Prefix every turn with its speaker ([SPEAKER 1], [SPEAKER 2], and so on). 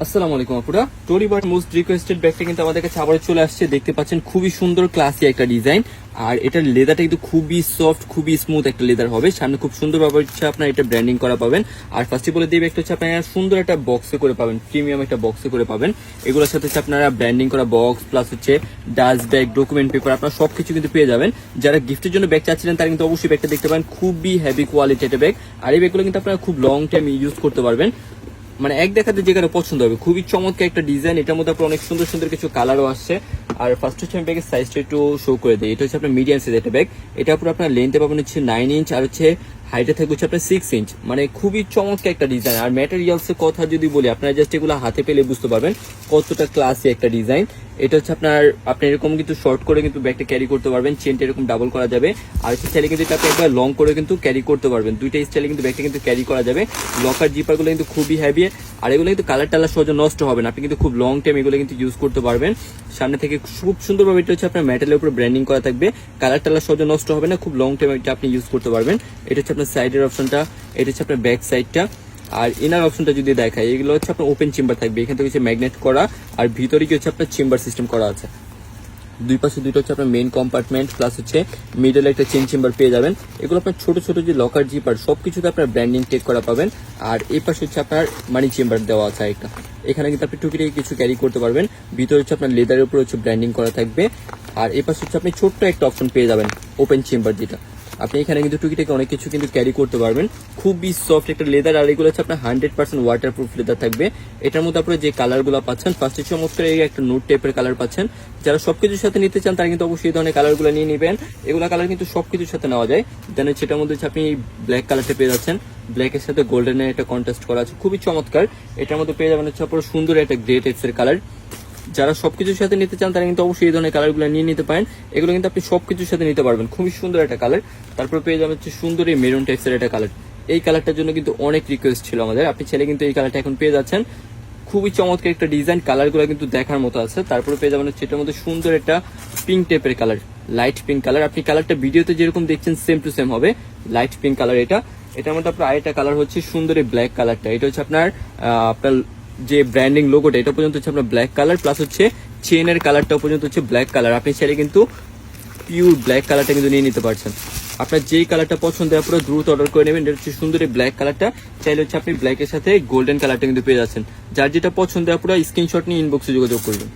[SPEAKER 1] আসসালামু আলাইকুম আপুরা। টোরি বাট মোস্ট রিকোয়েস্টেড ব্যাগটা কিন্তু আমাদের কাছে আবার চলে আসছে। দেখতে পাচ্ছেন, খুবই সুন্দর ক্লাসি একটা ডিজাইন আর এটার লেদারটা কিন্তু খুবই সফট খুবই স্মুথ একটা লেদার হবে। সামনে খুব সুন্দর ভাবে হচ্ছে আপনার এটা ব্র্যান্ডিং করা পাবেন। আর ফার্স্টে বলে দিয়ে ব্যাগটা হচ্ছে আপনারা সুন্দর একটা বক্সে করে পাবেন। প্রিমিয়াম একটা বক্সে করে পাবেন। এগুলোর সাথে হচ্ছে আপনারা ব্র্যান্ডিং করা বক্স প্লাস হচ্ছে ডাস্ট ব্যাগ ডকুমেন্ট পেপার আপনারা সবকিছু কিন্তু পেয়ে যাবেন। যারা গিফটের জন্য ব্যাগ চাচ্ছিলেন, তারা কিন্তু অবশ্যই ব্যাগটা দেখতে পারেন। খুবই হেভি কোয়ালিটি একটা ব্যাগ আর এই ব্যাগগুলো কিন্তু আপনারা খুব লং টাইম ইউজ করতে পারবেন। মানে এক দেখাতে যেখানে পছন্দ হবে। খুবই চমৎকার একটা ডিজাইন এটার মধ্যে আপনার অনেক সুন্দর সুন্দর কিছু কালারও আসছে। আর ফার্স্ট হচ্ছে আমি ব্যাগের সাইজটা একটু শো করে দিই। এটা হচ্ছে আপনার মিডিয়াম সাইজ একটা ব্যাগ এটা পুরো আপনার লেন্থে পাবেন হচ্ছে নাইন ইঞ্চ আর হচ্ছে হাইটে থাকবে হচ্ছে আপনার সিক্স ইঞ্চ মানে খুবই চমৎকার একটা ডিজাইন আর ম্যাটেরিয়ালসের কথা যদি বলি, আপনারা জাস্ট এগুলো হাতে পেলে বুঝতে পারবেন কতটা ক্লাসি একটা ডিজাইন এটা হচ্ছে আপনার, আপনি এরকম কিন্তু শর্ট করে কিন্তু ব্যাগটা ক্যারি করতে পারবেন চেনটা এরকম ডাবল করা যাবে। আর হচ্ছে চাইলে কিন্তু এটা আপনি একবার লং করে কিন্তু ক্যারি করতে পারবেন। দুইটা স্টাইলে কিন্তু ব্যাগটা কিন্তু ক্যারি করা যাবে। লকার জিপারগুলো কিন্তু খুবই হ্যাভি আর এগুলো কিন্তু কালার টালার সহজে নষ্ট হবে না। আপনি কিন্তু খুব লং টাইম এগুলো কিন্তু ইউজ করতে পারবেন। সামনে থেকে খুব সুন্দরভাবে এটা হচ্ছে আপনার মেটালের উপর ব্র্যান্ডিং করা থাকবে। কালার টালার সহজে নষ্ট হবে না। খুব লং টাইম এটা আপনি ইউজ করতে পারবেন। এটা হচ্ছে আপনার সাইডের অপশনটা এটা হচ্ছে আপনার ব্যাক সাইডটা আর ইনার অপশনটা যদি দেখায় এগুলো হচ্ছে আপনার ওপেন চেম্বার থাকবে। এখান থেকে হচ্ছে ম্যাগনেট করা, আর ভিতরে কি হচ্ছে আপনার চেম্বার সিস্টেম করা আছে। দুই পাশে দুটো হচ্ছে আপনার মেন কম্পার্টমেন্ট প্লাস হচ্ছে মিডলে একটা চেন চেম্বার পেয়ে যাবেন। এগুলো আপনার ছোট ছোট যে লকার জিপার সব কিছুতে আপনার ব্র্যান্ডিং টেক করা পাবেন। আর এই পাশে হচ্ছে আপনার মানি চেম্বার দেওয়া আছে একটা এখানে কিন্তু আপনি টুকিটাকি কিছু ক্যারি করতে পারবেন। ভিতরে হচ্ছে আপনার লেদারের উপর হচ্ছে ব্র্যান্ডিং করা থাকবে। আর এই পাশে হচ্ছে আপনি ছোট্ট একটা অপশন পেয়ে যাবেন ওপেন চেম্বার যেটা। আপনি এখানে কিন্তু টুকিটাকি অনেক কিছু কিন্তু ক্যারি করতে পারবেন। খুবই সফট একটা লেদার আর এগুলো হচ্ছে আপনার hundred percent water proof leather থাকবে। এটার মধ্যে আপনারা যে কালারগুলো পাচ্ছেন ফার্স্টে চমৎকার এই একটা নোট টাইপের কালার পাচ্ছেন। যারা সবকিছুর সাথে নিতে চান, তারা কিন্তু অবশ্যই এই ধরনের কালারগুলো নিয়ে নেবেন। এগুলো কালার কিন্তু সবকিছুর সাথে নেওয়া যায়। দেন সেটার মধ্যে হচ্ছে আপনি ব্ল্যাক কালারটা পেয়ে যাচ্ছেন। ব্ল্যাকের সাথে গোল্ডেনের একটা কন্ট্রাস্ট করা আছে। খুবই চমৎকার। এটার মধ্যে পেয়ে যাবেন হচ্ছে আপনার সুন্দর একটা গ্রে টেক্সের কালার যারা সবকিছুর সাথে নিতে চান, তারা কিন্তু অবশ্যই এই ধরনের কালারগুলো নিয়ে নিতে পারেন। এগুলো কিন্তু আপনি সবকিছুর সাথে নিতে পারবেন। খুবই সুন্দর একটা কালার তারপর পেয়ে যাবেন হচ্ছে সুন্দর এই মেরুন টেক্সের একটা কালার এই কালারটার জন্য কিন্তু অনেক রিকোয়েস্ট ছিল আমাদের। আপনি ছেলে কিন্তু এই কালারটা এখন পেয়ে যাচ্ছেন। খুবই চমৎকার একটা ডিজাইন কালারগুলো কিন্তু দেখার মতো আছে। তারপরে পেয়ে যাবেন হচ্ছে এটার মধ্যে সুন্দর একটা পিঙ্ক টাইপের কালার লাইট পিঙ্ক কালার আপনি কালারটা ভিডিওতে যেরকম দেখছেন সেম টু সেম হবে। লাইট পিঙ্ক কালার এটা। এটার মধ্যে আপনার আরেকটা কালার হচ্ছে সুন্দর ব্ল্যাক কালারটা এটা হচ্ছে আপনার আপনার যে ব্র্যান্ডিং লোগোটা এটা পর্যন্ত হচ্ছে আপনার ব্ল্যাক কালার প্লাস হচ্ছে চেনের কালারটা পর্যন্ত হচ্ছে ব্ল্যাক কালার আপনি চাইলে কিন্তু পিওর ব্ল্যাক কালারটা কিন্তু নিয়ে নিতে পারছেন। আপনার যেই কালারটা পছন্দ হয়, পুরো দ্রুত অর্ডার করে নেবেন। এটা হচ্ছে সুন্দর এই ব্ল্যাক কালারটা চাইলে হচ্ছে আপনি ব্ল্যাকের সাথে গোল্ডেন কালারটা কিন্তু পেয়ে যাচ্ছেন। যার যেটা পছন্দ হয়, পুরো স্ক্রিনশট নিয়ে ইনবক্সে যোগাযোগ করবেন।